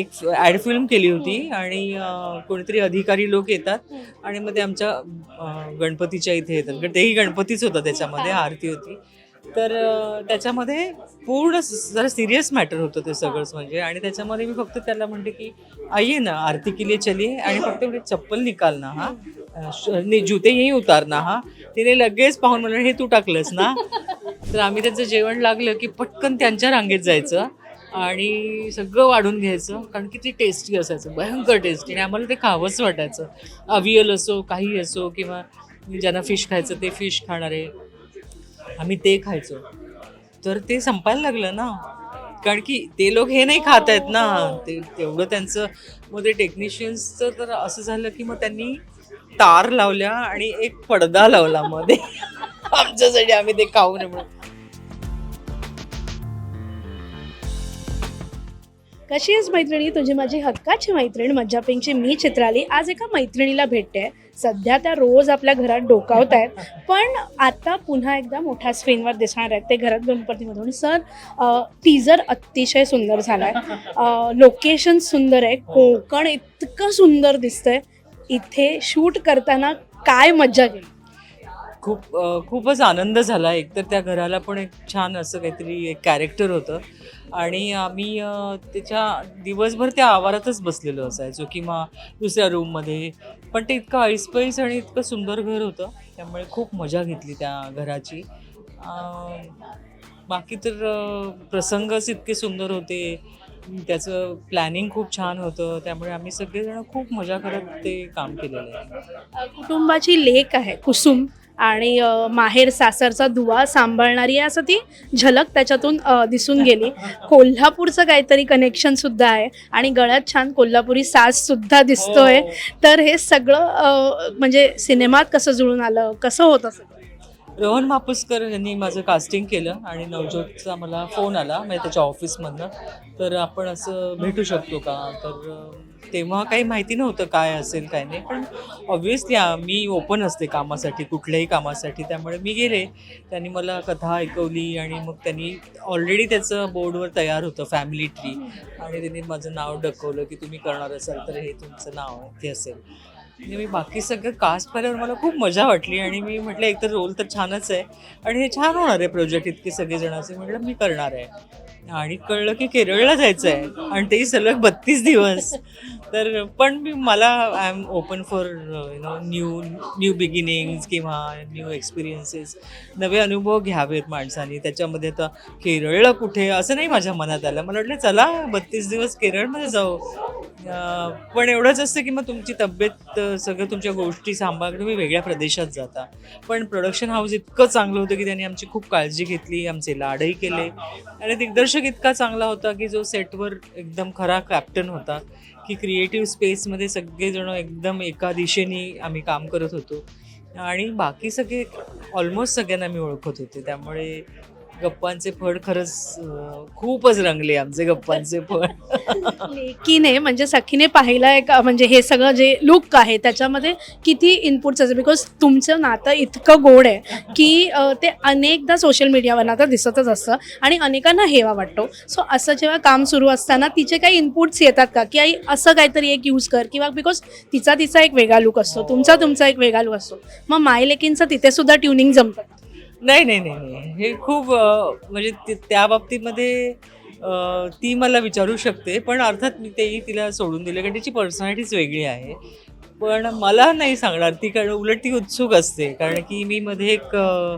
एक ad film केली होती आणि अं, कोणीतरी अधिकारी लोक येतात आणि मग ते आमच्या गणपतीच्या इथे येतात. कारण तेही गणपतीच होतं त्याच्यामध्ये आरती होती. तर त्याच्यामध्ये पूर्ण जरा सिरियस मॅटर होतं ते सगळंच म्हणजे. आणि त्याच्यामध्ये मी फक्त त्याला म्हणते की आइये ना आरती के लिए आणि फक्त म्हणजे चप्पल निकाल ना हा. जुते यही उतारना हा. तिने लगेच पाहून म्हणलं हे तू टाकलंस ना? तर आम्ही त्यांचं जेवण लागलं की पटकन त्यांच्या रांगेत जायचं. आणि सगळं वाढून घ्यायचं कारण की ते टेस्टी असायचं भयंकर टेस्टी आणि आम्हाला ते खावंच वाटायचं. अवियल असो काही असो किंवा ज्यांना फिश खायचं ते फिश खाणारे आम्ही ते खायचो. तर ते संपायला लागलं ना. कारण की ते लोक हे नाही खात आहेत ना. ते तेवढं त्यांचं मग ते टेक्निशियन्सचं तर असं झालं की मग त्यांनी तार लावल्या आणि एक पडदा लावला मध्ये. आमच्यासाठी आम्ही ते खाऊ नये म्हणून. कशी आहेस मैत्रिणी? तुझी माझी हक्काची मैत्रीण मज्जा पिंकची मी चित्राली आज एका मैत्रिणीला भेटते. सध्या त्या रोज आपल्या घरात डोकावत आहेत. पण आता पुन्हा एकदा मोठ्या स्क्रीनवर दिसणार आहेत. ते घरात गणपतीमधून. सर टीजर अतिशय सुंदर झाला आहे लोकेशन सुंदर आहे. कोकण इतकं सुंदर दिसतंय. इथे शूट करताना काय मज्जा गेली? खूप खूपच आनंद झाला. एकतर त्या घराला पण एक छान असं काहीतरी एक कॅरेक्टर होतं. आणि आम्ही त्याच्या दिवसभर त्या आवारातच बसलेलो असायचो किंवा दुसऱ्या रूममध्ये पण ते इतकं ऐसपैस आणि इतकं सुंदर घर होतं. त्यामुळे खूप मजा घेतली त्या घराची. बाकी तर प्रसंगच इतके सुंदर होते. त्याचं प्लॅनिंग खूप छान होतं. त्यामुळे आम्ही सगळेजण खूप मजा करत ते काम केलेलं आहे. कुटुंबाची लेक आहे कुसुम. आणि माहेर सासरचा दुवा सांभाळणारी आहे असं ती झलक त्याच्यातून दिसून गेली. कोल्हापूरचं काहीतरी कनेक्शन सुद्धा आहे आणि गळ्यात छान कोल्हापुरी साज सुद्धा दिसतोय. हो. तर हे सगळं म्हणजे सिनेमात कसं जुळून आलं? कसं होतं सगळं रोहन मापुसकर यांनी माझं कास्टिंग केलं आणि नवज्योतचा मला फोन आला म्हणजे त्याच्या ऑफिसमधनं तर आपण असं भेटू शकतो का? तर तेव्हा काही माहिती नव्हतं काय असेल काय नाही. पण ऑब्व्हियसली मी ओपन असते कामासाठी कुठल्याही कामासाठी. त्यामुळे मी गेले. त्यांनी मला कथा ऐकवली आणि मग त्यांनी ऑलरेडी त्याचं बोर्डवर तयार होतं फॅमिली ट्री आणि त्यांनी माझं नाव डकवलं की तुम्ही करणार असाल तर हे तुमचं नाव ते असेल. मी बाकी सगळं कास्ट पाहिल्यावर मला खूप मजा वाटली आणि मी म्हटलं एकतर रोल तर छानच आहे. आणि हे छान होणार आहे प्रोजेक्ट इतके सगळेजण असे. म्हटलं मी करणार आहे. आणि कळलं की केरळला जायचं आहे आणि तेही सलग बत्तीस दिवस. तर पण मी मला I am open for you know new new beginnings किंवा न्यू एक्सपिरियन्सेस नवे अनुभव घ्यावेत माणसांनी. त्याच्यामध्ये आता केरळला कुठे असं नाही माझ्या मनात आलं. मला वाटलं चला बत्तीस दिवस केरळमध्ये जाऊ. पण एवढंच असतं की मग तुमची तब्येत सगळं तुमच्या गोष्टी सांभाळ तुम्ही वेगळ्या प्रदेशात जाता. पण प्रोडक्शन हाऊस इतकं चांगलं होतं की त्यांनी आमची खूप काळजी घेतली आमचे लाडही केले. आणि दिग्दर्शक इतका चांगला होता की जो सेटवर एकदम खरा कॅप्टन होता की क्रिएटिव्ह स्पेसमध्ये सगळेजण एकदम एका दिशेने आम्ही काम करत होतो. आणि बाकी सगळे ऑलमोस्ट सगळ्यांना मी ओळखत होते. त्यामुळे गप्पांचे फड खरंच खूपच रंगले आमचे गप्पांचे फळ लेकीने म्हणजे सखीने पाहिलं का म्हणजे हे सगळं जे लुक आहे त्याच्यामध्ये किती इनपुट्स असेल बिकॉज तुमचं नातं इतकं गोड आहे की ते अनेकदा सोशल मीडियावर आता दिसतच असतं आणि अनेकांना हेवा वाटतो. सो असं जेव्हा काम सुरू असताना तिचे काही इनपुट्स येतात का? की आई असं काहीतरी एक यूज कर किंवा बिकॉज तिचा तिचा एक वेगळा लुक असतो तुमचा तुमचा एक वेगळा लुक असतो. मग माय लेकींचं तिथे सुद्धा ट्युनिंग जमतं. नाही नाही नाही नाही. हे खूप अं, म्हणजे ते- त्या बाबतीमध्ये अं, ती मला विचारू शकते पण अर्थात मी तेही तिला सोडून दिलं कारण तिची पर्सनॅलिटीच वेगळी आहे. पण मला नाही सांगणार ती कारण उलट ती उत्सुक असते कारण की मी मध्ये एक अं,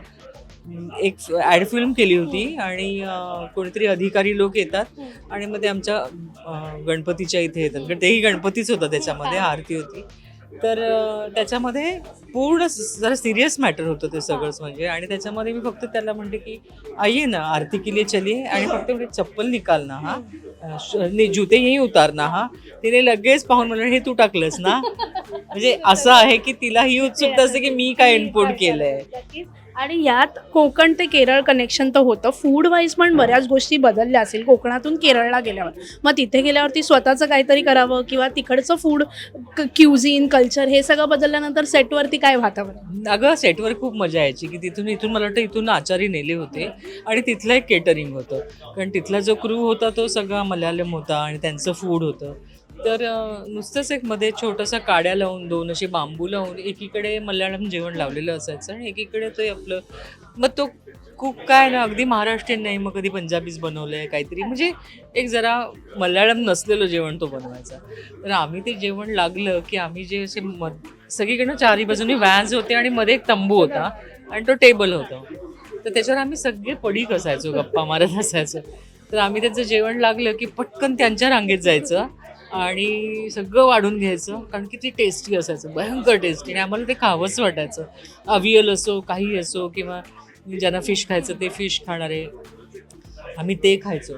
एक ॲड फिल्म केली होती आणि अं, कोणीतरी अधिकारी लोक येतात आणि मग ते आमच्या अं, गणपतीच्या इथे येतात. कारण तेही गणपतीच होतं त्याच्यामध्ये आरती होती. तर त्याच्यामध्ये पूर्ण जरा सिरियस मॅटर होतं ते सगळंच म्हणजे. आणि त्याच्यामध्ये मी फक्त त्याला म्हणते की आइये ना आरती के लिए चलिए आणि फक्त म्हणजे चप्पल निकाल ना हा. जुते यही उतारना हा. तिने लगेच पाहून म्हणलं हे तू टाकलंस ना? म्हणजे असं आहे की तिला ही उत्सुकता असते की मी काय इनपुट केलंय. आणि यात कोकण ते केरळ कनेक्शन तर होतं. फूड वाईज पण बऱ्याच गोष्टी बदलल्या असेल. कोकणातून केरळला गेल्यावर. मग तिथे गेल्यावरती स्वतःचं काहीतरी करावं किंवा तिकडचं फूड क्युझिन कल्चर हे सगळं बदलल्यानंतर सेटवरती काय वातावरण? अगं सेटवर खूप मजा यायची की तिथून इथून मला वाटतं इथून आचारी नेले होते आणि तिथलं एक केटरिंग होतं. कारण तिथला जो क्रू होता तो सगळा मल्याळम होता आणि त्यांचं फूड होतं. तर नुसतंच एक मध्ये छोटंसं काड्या लावून दोन असे बांबू लावून एकीकडे मल्याळम जेवण लावलेलं असायचं आणि एकीकडे ते आपलं मग तो खूप काय ना अगदी महाराष्ट्रीयन नाही मग कधी पंजाबीच बनवलं आहे काहीतरी. म्हणजे एक जरा मल्याळम नसलेलं जेवण तो बनवायचा. तर आम्ही ते जेवण लागलं की आम्ही जे असे मध सगळीकडनं चारी बाजूनी व्हॅन्स होते आणि मध्ये एक तंबू होता आणि तो टेबल होता. तर त्याच्यावर आम्ही सगळे पडीक असायचो गप्पा मारत असायचो. तर आम्ही त्याचं जेवण लागलं की पटकन त्यांच्या रांगेत जायचं. आणि सगळं वाढून घ्यायचं कारण की ते टेस्टी असायचं भयंकर टेस्टी आणि आम्हाला ते खावंच वाटायचं. अवियल असो काही असो किंवा ज्यांना फिश खायचं ते फिश खाणारे आम्ही ते खायचो.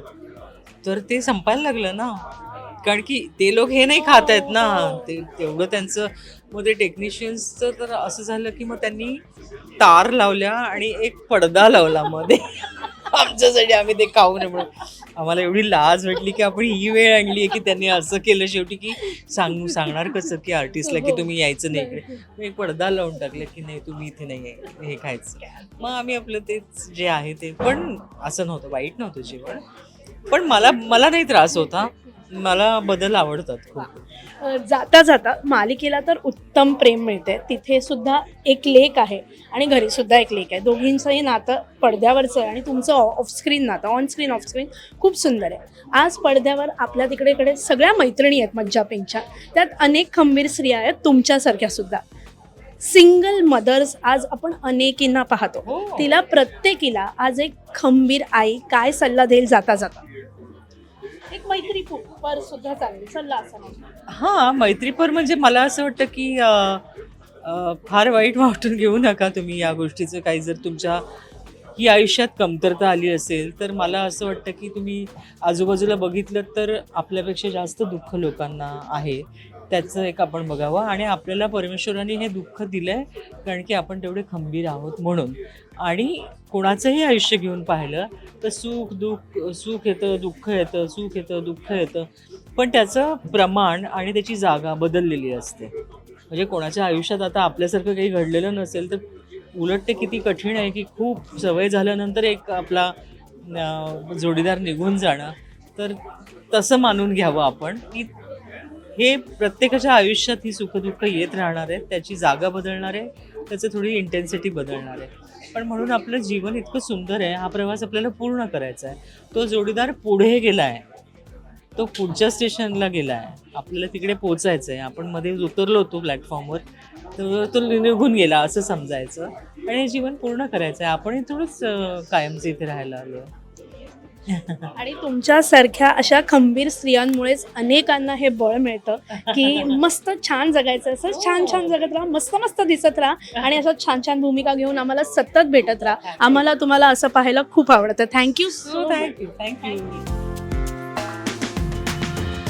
तर ते संपायला लागलं ना. कारण की ते लोक हे नाही खात आहेत ना. ते तेवढं त्यांचं मग ते टेक्निशियन्सचं तर असं झालं की मग त्यांनी तार लावल्या आणि एक पडदा लावला मध्ये. आमच्यासाठी आम्ही ते खाऊ नये म्हणून. आम्हाला एवढी लाज वाटली की आपण ही वेळ आणली आहे की त्यांनी असं केलं शेवटी की सांगू सांगणार कसं की आर्टिस्टला की तुम्ही यायचं नाही इकडे. मी एक पडदा लावून टाकलं की नाही तुम्ही इथे नाही आहे हे खायचं. मग आम्ही आपलं तेच जे आहे ते पण असं नव्हतं वाईट नव्हतं जेवण. पण मला मला नाही त्रास होता. मला बदल आवडतात खूप. जाता जाता मालिकेला तर उत्तम प्रेम मिळते. तिथे सुद्धा एक लेक आहे आणि घरी सुद्धा एक लेक आहे. दोघींचंही नातं पडद्यावरचं आहे आणि तुमचं ऑफस्क्रीन नातं ऑन स्क्रीन ऑफस्क्रीन खूप सुंदर आहे. आज पडद्यावर आपल्या तिकडे इकडे सगळ्या मैत्रिणी आहेत मज्जा पिंकच्या त्यात अनेक खंबीर स्त्रिया आहेत तुमच्यासारख्या सुद्धा. सिंगल मदर्स आज आपण अनेकींना पाहतो. हो. तिला प्रत्येकीला आज एक खंबीर आई काय सल्ला देईल जाता जाता? एक मैत्रीपर सुद्धा चालेल सल्ला असा नाही. हां मैत्रीपर म्हणजे मला असं वाटतं की फार वाईट वाटून घेऊ नका तुम्ही या गोष्टीचं. काही जर तुमच्या ही आयुष्यात कमतरता आली असेल तर मला असं वाटतं की तुम्ही आजूबाजूला बघितलं तर आपल्यापेक्षा जास्त दुःख लोकांना आहे. त्याचं एक आपण बघावं आणि आपल्याला परमेश्वराने हे दुःख दिलं आहे कारण की आपण तेवढे खंबीर आहोत म्हणून. आणि कोणाचंही आयुष्य घेऊन पाहिलं तर सुख दुःख सुख येतं दुःख येतं सुख येतं दुःख येतं. पण त्याचं प्रमाण आणि त्याची जागा बदललेली असते. म्हणजे कोणाच्या आयुष्यात आता आपल्यासारखं काही घडलेलं नसेल तर उलट ते किती कठीण आहे की खूप सवय झाल्यानंतर एक आपला जोडीदार निघून जाणं. तर तसं मानून घ्यावं आपण की हे प्रत्येकाच्या आयुष्यात ही सुखदुःख येत राहणार आहे त्याची जागा बदलणार आहे त्याचं थोडी इंटेन्सिटी बदलणार आहे. पण म्हणून आपलं जीवन इतकं सुंदर आहे हा प्रवास आपल्याला पूर्ण करायचा आहे. तो जोडीदार पुढे गेला आहे तो पुढच्या स्टेशनला गेला आहे आपल्याला तिकडे पोचायचं आहे. आपण मध्ये उतरलो होतो प्लॅटफॉर्मवर तो निघून गेला असं समजायचं. आणि हे जीवन पूर्ण करायचं आहे आपण थोडंच अं, कायमचं इथे राहायला आलो आणि तुमच्यासारख्या अशा खंबीर स्त्रियांमुळेच अनेकांना हे बळ मिळतं की मस्त छान जगायचं. असं छान छान जगत राहा मस्त मस्त दिसत राहा आणि असं छान छान भूमिका घेऊन आम्हाला सतत भेटत राहा. आम्हाला तुम्हाला असं पाहायला खूप आवडतं. Thank you so thank you thank you